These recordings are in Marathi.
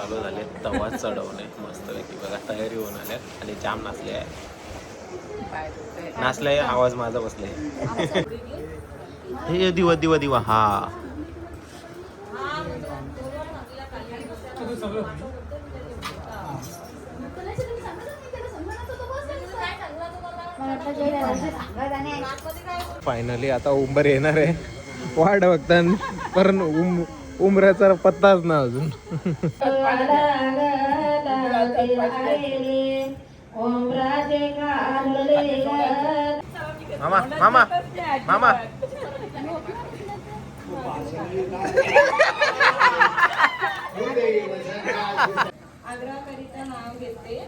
चालू झाले तवा चढवणे मस्तपैकी बघा तयारी होऊन आल्या आणि जाम नाचले आहे. नाचलाय आवाज माझा बसलाय. हे दिवा दिवा दिवा हा. फायनली आता उंबर येणार आहे. वाट बघता पण उम उमऱ्याचा पत्ताच ना अजून. मामा मामा मामा. आग्रहाकरिता नाव घेते.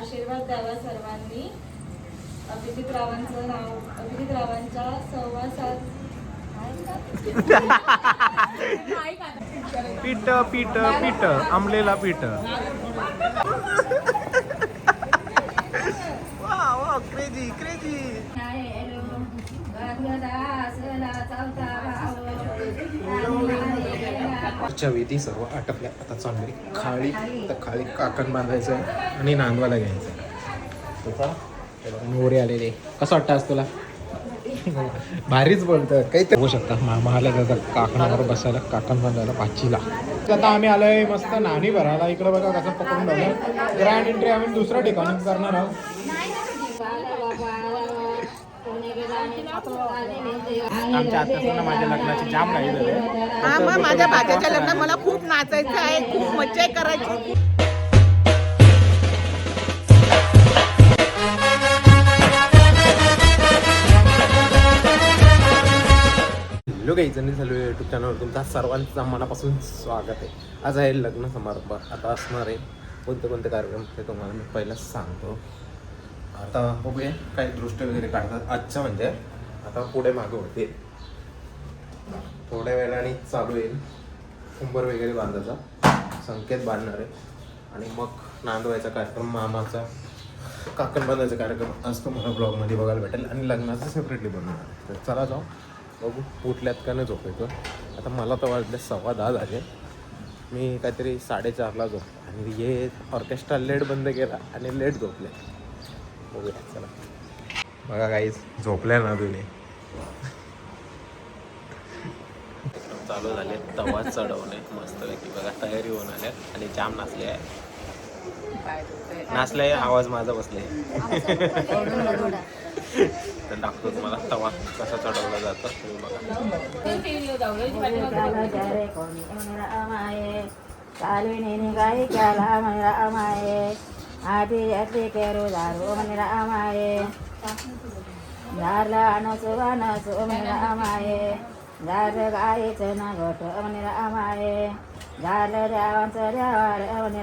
आशीर्वाद द्यावा सर्वांनी. अभिजित रावांचं नाव अभिजित रावांच्या सहवासात पीठ पीठ पीठ. आमलेला पीठ. वा वा क्रेजी क्रेजी पुढच्या विधी सर्व आटपल्या. आता चालली खाळी तर खाळी काकण बांधायचं आहे आणि नांदवाला घ्यायचं मोरे आलेले. कसं वाटतं आज तुला? भारीच बोलतं काही तर होऊ शकतात मामाला जातात काकणावर बसायला काकण बांधायला पाचीला. आता आम्ही आलोय मस्त नाणी भरायला. इकडे बघा कसं पकडून झालं ग्रँड एंट्री आम्ही दुसऱ्या ठिकाणी करणार आहोत. आमच्या आता माझ्या लग्नाची जाम काही झाले हा मग माझ्या भाच्याच्या लग्नात मला खूप नाचायचं आहे खूप मज्जा करायची. हॅलो काही जणी झालो युट्यूब चॅनलवर तुमचा सर्वांचा मनापासून स्वागत आहे. आज आहे लग्न समारंभ. आता असणार आहे कोणते कोणते कार्यक्रम ते तुम्हाला मी पहिलाच सांगतो. आता बघूया काही दृष्टी वगैरे काढतात. आजच्या म्हणजे आता पुढे मागे होते. थोड्या वेळाने चालू येईल. कुंभर वगैरे बांधायचा. संकेत बांधणार आहे. आणि मग नांदवायचा कार्यक्रम मामाचा काकण बांधायचा कार्यक्रम. आज तुम्हाला ब्लॉगमध्ये बघायला भेटेल. आणि लग्नाचं सेपरेटली बनवणार तर चला जाऊ. बघू उठल्यात का नाही झोपेतो आता मला तर वाटलं सव्वा दहा झाले. मी काहीतरी साडेचारला झोपलो आणि हे ऑर्केस्ट्रा लेट बंद केला आणि लेट झोपले. बघूया चला. बघा काहीच झोपल्या ना तुम्ही. चालू झाले तवा चढवणे. मस्तपैकी बघा तयारी होऊन आल्या आणि जाम नाचले आहे नाचलाय आवाज माझा बसलाय. तर दाखवतो तुम्हाला तवा कसा चढवला जातो. झालं गाईचं ना घोट म्हणे रामाये झालं देवांचं देवार म्हणे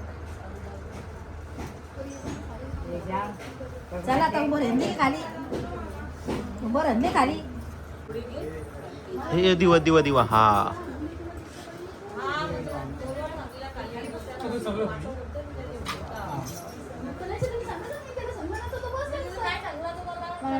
चला आता उभं राहून दे खाली? उभं राहून दे खाली? हे दिवा दिवा दिवा हा. मला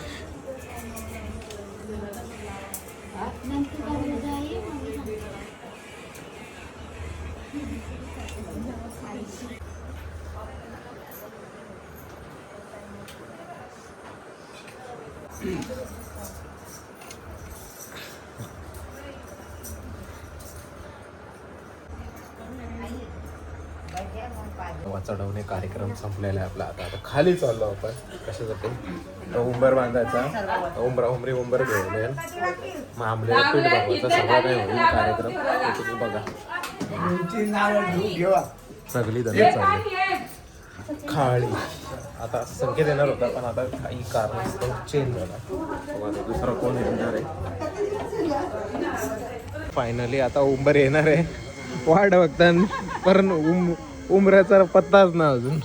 चढवणे कार्यक्रम संपलेला आहे आपला. आता आता खाली चाललो आपण. कशासाठी तर उंबर बांधायचा. उंबरा उंबरी उंबर घेऊन मग आंबलेला पीठ बनवायचं सगळं काही होईल कार्यक्रम. तुम्ही बघा. सगळी धंदा चालली. खाळी आता संकेत येणार होता पण आता काही कारणास्तव चेंज झाला. बघू आता दुसरा कोण येणार आहे? फायनली आता उंबर येणार आहे. वाट बघता पण उम उमऱ्याचा पत्ताच ना अजून.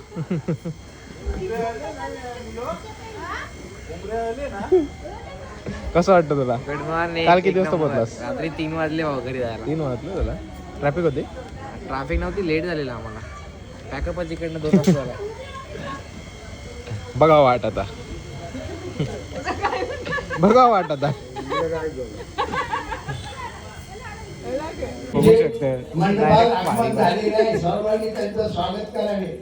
कसं वाटतं तुला? गुड मॉर्निंग काल किती वाजता पोहोचलास? रात्री तीन वाजले भाऊ घरी जायला. तीन वाजले तुला? ट्रॅफिक होते? ट्रॅफिक नव्हती लेट झालेला आम्हाला. पॅकअपच इकडनं दोन वाजता झाला. बघा वाट आता. बघा वाट आता. बघू शकते. स्वागत करावे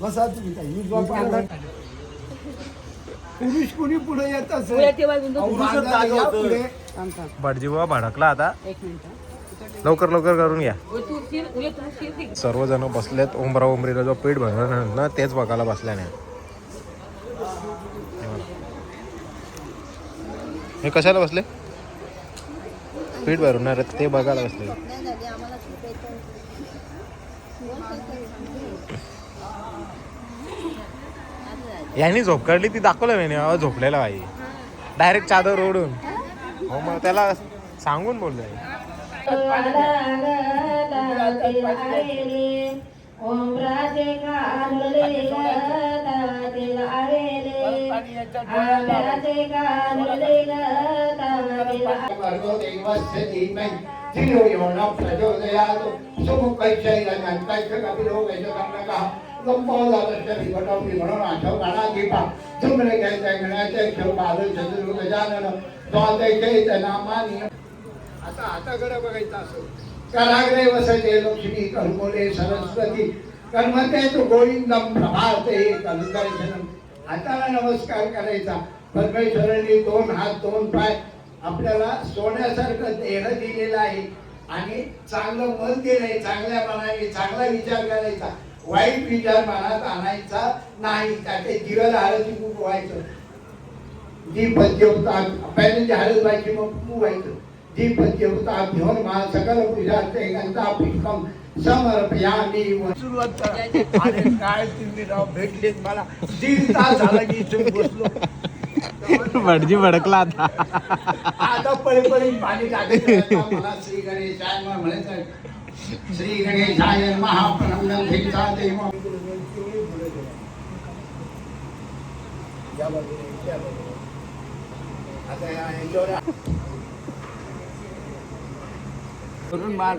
बसा तुम्ही. पुरुष कोणी पुढे. येत असेल भडकला आता. लवकर लवकर करून घ्या सर्वजण बसलेत उमरा उमरीला जो पीठ भरणार ना तेच बघायला बसल्या नाही हे कशाला बसले? पीठ भरणार आहेत ते बघायला बसले. यांनी झोप काढली ती दाखवलं नाही अहो, झोपलेला बाई. डायरेक्ट चादर ओढून. हो मग त्याला सांगून बोललोय. ओमराजे कानले तातील आलेले आंब्याचे कानले तातील भर्गो देवस्य धीमहि धियो यो न प्रचोदयात् सुमुखैश्चैरजन्तैश्च कपिलो वैजकर्णकः गम्बोदरस्य विकटो विगुणनाथो गणाधिपा धूम्रे जयते गणाचे क्षोपाल चतुर् गजानन द्वादशैत आता आता कडे बघायचं असं. कराग्रे वसते लक्ष्मी कर्मोले सरस्वती. कर्मते तू गोविंदम प्रभाते कलदर्शनम हाताला नमस्कार करायचा. परमेश्वरांनी दोन हात दोन पाय आपल्याला सोन्यासारखं देह दिलेलं आहे. आणि चांगलं मन दिलंय चांगल्या मनाने चांगला विचार करायचा. वाईट विचार मनात आणायचा नाही. त्याचे जीवन हळदी खूप व्हायचं. जी दीपद्यवता पहिल्यांदा हळद व्हायची मग खूप व्हायचं. दीपद्यवता घेऊन सकल पुष्पम समर्पयामी सुरुवात अरे काय तुम्ही राव भेटलेत मला दीड तास झाला की इथून बसलो भटजी भडकला आता आता पळे पाणी टाकायचं आता मला श्री गणेशाय नमः म्हणायचं श्री गणेशाय भिक्षा देव आता या ह्याच्यावर करून मार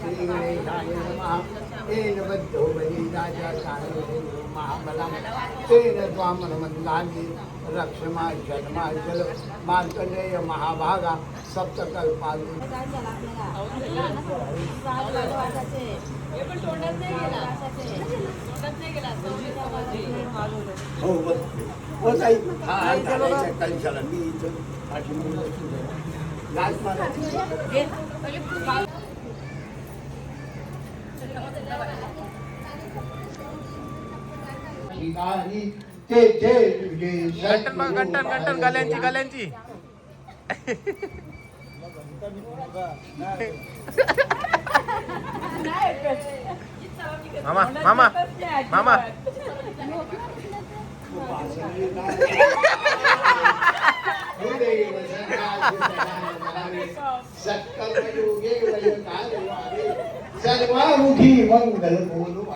श्री गणेशाय नमः तेन बद्धो बलिराजा काले महाबलं तेन त्वामनमन्दानि रक्षमा जन्माचल मार्कण्डेय महाभागा सप्तकल्पाली हो हो ताई कलशाला मी इथं ठिकाणी ते जे तुझे गंटन गंटन गंटन गल्यांची गल्यांची. मामा मामा मामा.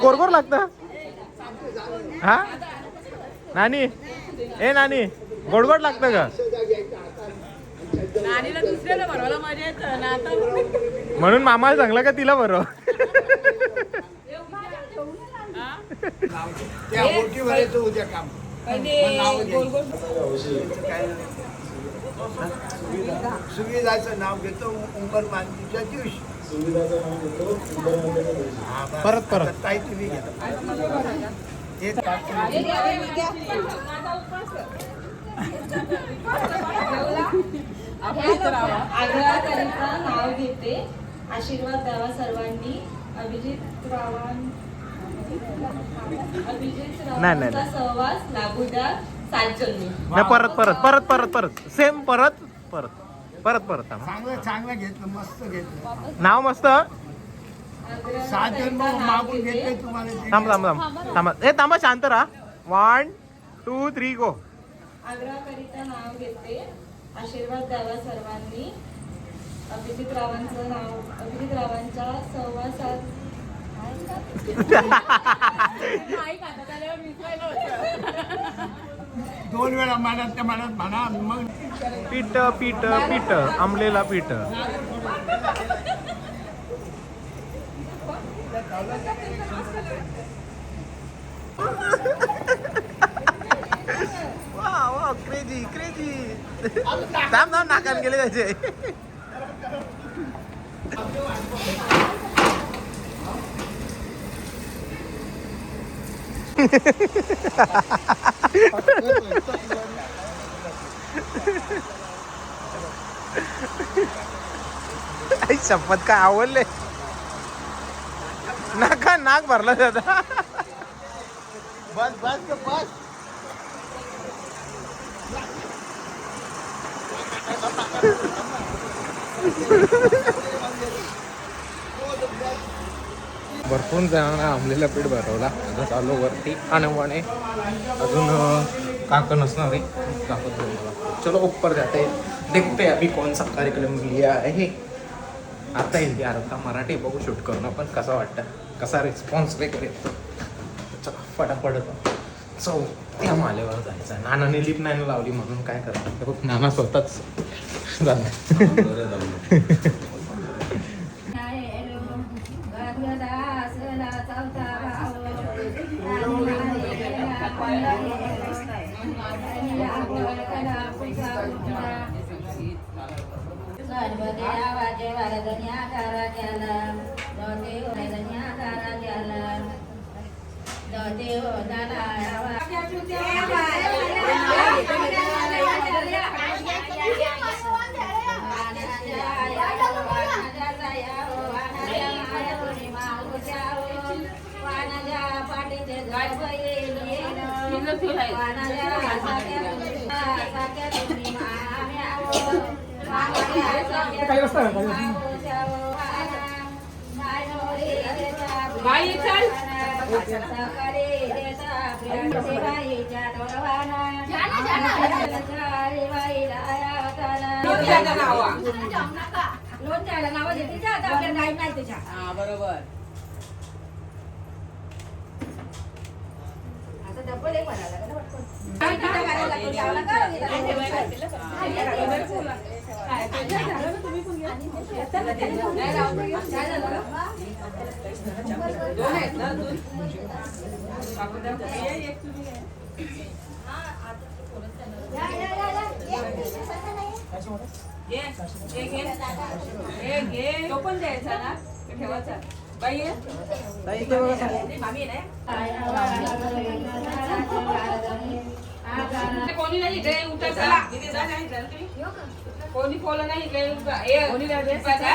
कोरकोर लागतं. हा? नानी? ए नानी गोड गोड लागतं का म्हणून मामाला चांगलं का तिला बरं. सुविधाचं नाव घेतो उंबर मानतीच्या दिवशी. परत, परत. ताई तुम्ही घ्या आग्रहाकरिता नाव घेते आशीर्वाद द्यावा सर्वांनी अभिजित रावां अभिजित नाही, नाही, रावांचा नाही. सहवास लागू द्या सात जन्मी नाही परत परत परत परत परत सेम परत परत परत परत. चांगलं चांगलं घेतलं मस्त घेतलं नाव मस्त सात जण मागून घेतले तुम्हाला ते. थांब थांब थांब. थांबा. ए थांबा शांत राहा. वन टू थ्री गो आग्रहाकरिता नाव घेते. आशीर्वाद द्यावा सर्वांनी. अभिजित रावांचं नाव अभिजित रावांच्या सहवासात. दोन वेळा मनात त्या मनात म्हणा मग पीठ पीठ पीठ. आंबलेला पीठ. क्रेजी क्रेजी थांब थांब नाकात गेले त्याचे आई शपथ काय आवडले नाका नाक भरला दादा बस बस बस. भरपूर जणांना आंबलेला पीठ भरवला. आता चालू वरती. अनवाने अजून काकण असणार आहे. काकत चलो ऊपर जाते. हैं। देखते हैं अभी कौन सा कार्यक्रम लिया आहे. आता हिंदी आता मराठी बघू शूट करणं पण कसा वाटतं? कसा रिस्पॉन्स वगैरे येतो चला फटाफट चौ त्या मालेवर जायचं. नानाने लिप नाही लावली म्हणून काय करणार? बघ नाना स्वतःच. झालं आवाजे वरदन्या करा केलं दोते वरदन्या करा केलं दोते बाई चल लोणच्याला नाव देते जा आता आपल्याला नाही नाही तुझ्या बरोबर आता डब्बल एक? जेवायला का? दोन आहेत ना घे घे घे घे तो पण द्यायचा ना बाई कोणी नाही इकडे उठा चला इथे जा नाही चला तुम्ही कोणी पोलं नाही इकडे उभा. ए, कोणी नाही उभा जा.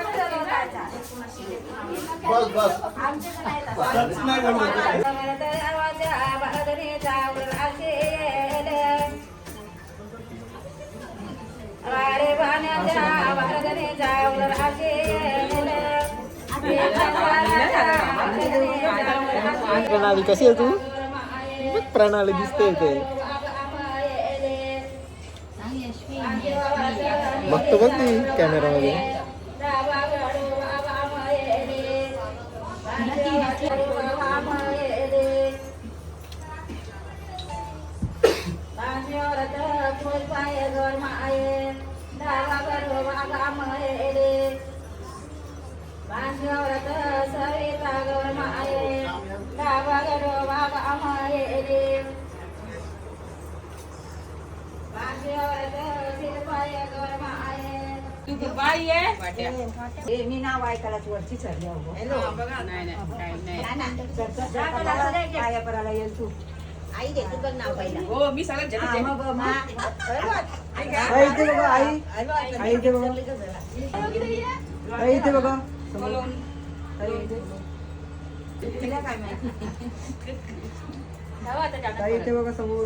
बस बस. वारे पाण्याच्या भारतने जाऊन प्रणाली कशी आहे तू? प्रणाली दिसते इथे. बघतो बघ ती कॅमेरामध्ये सविता गौर माये डावा गडो बाबा माये तू बाई आहे. मी नाव ऐकायला वरची चढली हा, बघा. येईल तू. आई दे तू बघ नाव पहिला. हो मी सगळं हा, आई इथे बघा आई. आई इथे बघा आई इथे बघा आई इथे तिला काय माहिती? आई इथे बघा समोर.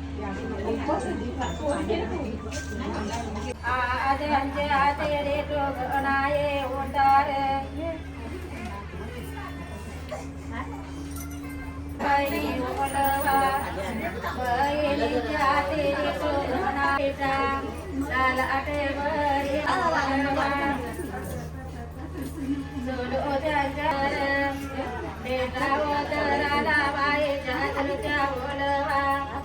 टेऱ्याचे वाईला नवर काय त्या पुणे टेऱ्याचे वाईला रे पाय आजचे आते रे तो गणाये उतार बैली ओलवा बैली आते रे तो गणायचा लाल आटे बरी सोडो जंजर बेटा वदराला बाई जातलच्या ओलवा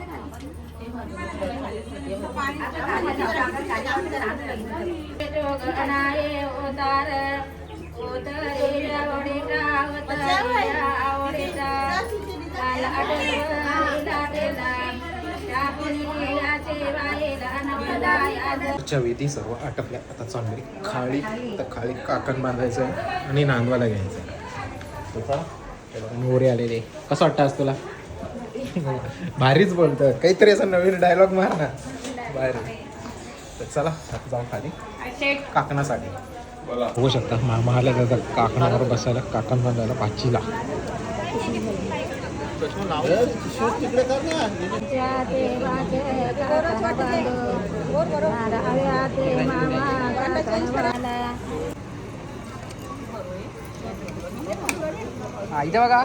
च्या विधी सर्व आटपल्या. आता चालली खाली तर खाली काकण बांधायचं आणि नांदवाला घ्यायचं मोरे आलेले. कसं वाटतं आज तुला? भारीच बोलतं काहीतरी असं नवीन डायलॉग मार ना. भारी. तर चला आता जाऊ खाली. काकणासाठी. बघू शकता आला दादा काकणावर बसायला काकण पाचीला. तिकडे कर ना इथे बघा.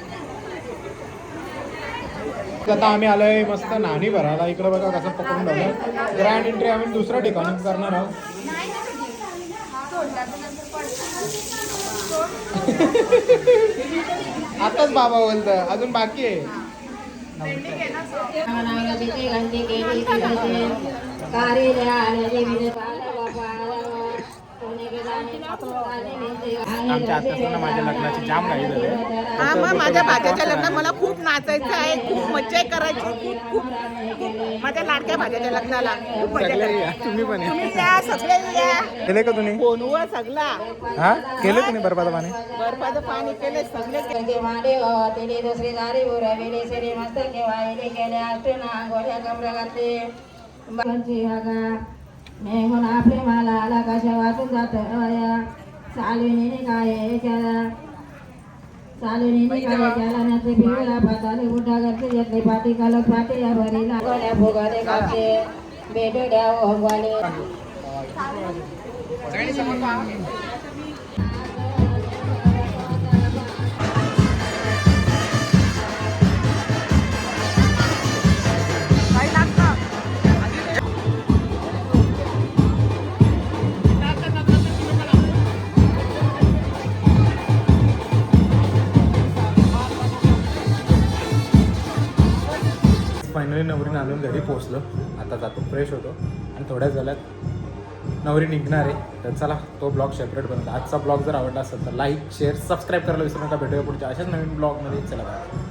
आता आम्ही आलोय मस्त नाणी भरायला इकडे बघा कसं पकडून झालं ग्रँड एंट्री आम्ही दुसऱ्या ठिकाणी करणार आहोत. आताच बाबा बोलत अजून बाकी आहे. आमच्या माझ्या लग्नाची जाम घाई झाली हा मग माझ्या भाज्याच्या लग्नात मला खूप नाचायचं आहे खूप मज्जा करायची खूप खूप खूप. माझ्या लाडक्या भाज्याच्या लग्नाला खूप मजा सगळे करायची. तुम्ही पण या. तुम्ही या सगळे या. केले का तुम्ही? फोनवर सगळा. हा? केले तुम्ही बरबाद पाणी? बर्फाचं पाणी केले सगळे केले. मेहून आपले मला आला कशा वाचून जात अया चालविणी काय केला चालविणी काय केला नाचे पिवळा पाताले उठा करते घेतले. पाठी कालक पाठी या भरीला गोड्या भोगाले कापते नवरी नवरी नांदून घरी पोचलो आता जातो फ्रेश होतो. आणि थोड्याच झाल्यात नवरी निघणार आहे. तर चला तो ब्लॉग सेपरेट बनवतो. आजचा ब्लॉग जर आवडला असेल तर लाईक शेअर सबस्क्राईब करायला विसरू नका. भेटूया पुढच्या अशाच नवीन ब्लॉगमध्ये. चला बाय